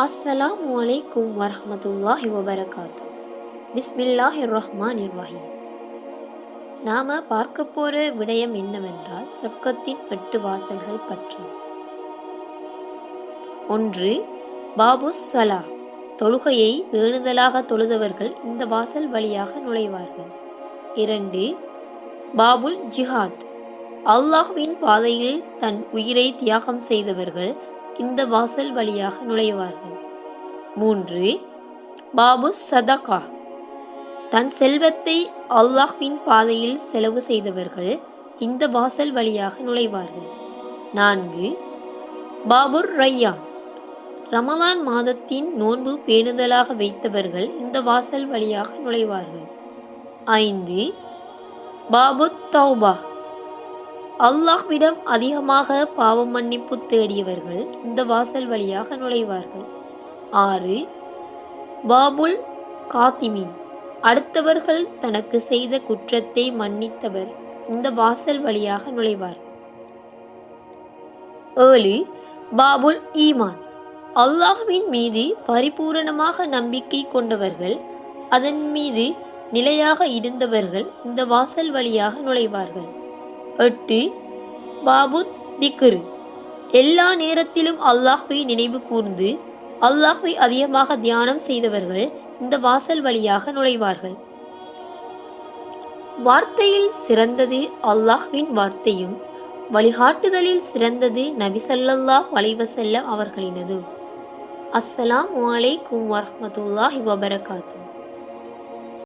அஸ்ஸலாம் வலைக்கும் வரமத்துல்லாஹி வபரகாத்து. பிஸ்மில்லாஹி ரஹ்மான் ரஹீம் நாம பார்க்க போற விடயம் என்னவென்றால் சொர்க்கத்தின் எட்டு வாசல்கள் பற்றி. ஒன்று பாபு சலா தொழுகையை வேணுதலாக தொழுதவர்கள் இந்த வாசல் வழியாக நுழைவார்கள். இரண்டு பாபுல் ஜிஹாத் அல்லாஹ்வின் பாதையில் தன் உயிரை தியாகம் செய்தவர்கள் இந்த வாசல் வழியாக நுழைவார்கள். மூன்று பாபு சதகா. தன் செல்வத்தை அல்லாஹ்வின் பாதையில் செலவு செய்தவர்கள் இந்த வாசல் வழியாக நுழைவார்கள். நான்கு பாபுர் ரையா ரமலான் மாதத்தின் நோன்பு பேணுதலாக வைத்தவர்கள் இந்த வாசல் வழியாக நுழைவார்கள். ஐந்து பாபு தௌபா. அல்லாஹ்விடம் அதிகமாக பாவம் மன்னிப்பு தேடியவர்கள் இந்த வாசல் வழியாக நுழைவார்கள். ஆறு பாபுல் காத்திமீன். அடுத்தவர்கள் தனக்கு செய்த குற்றத்தை மன்னித்தவர் இந்த வாசல் வழியாக நுழைவார். ஏழு பாபுல் ஈமான். அல்லாஹ்வின் மீது பரிபூரணமாக நம்பிக்கை கொண்டவர்கள் அதன் மீது நிலையாக இருந்தவர்கள் இந்த வாசல் வழியாக நுழைவார்கள். எட்டு. பாபுத் திக்ரு. எல்லா நேரத்திலும் அல்லாஹ்வை நினைவு கூர்ந்து அல்லாஹ்வை அதிகமாக தியானம் செய்தவர்கள் இந்த வாசல் வழியாக நுழைவார்கள். வார்த்தையில் சிறந்தது அல்லாஹ்வின் வார்த்தையும் வழிகாட்டுதலில் சிறந்தது நபி ஸல்லல்லாஹு அலைஹி வஸல்லம் அவர்களினது அஸ்ஸலாமு அலைக்கும் வரஹ்மத்துல்லாஹி வபரகாத்து.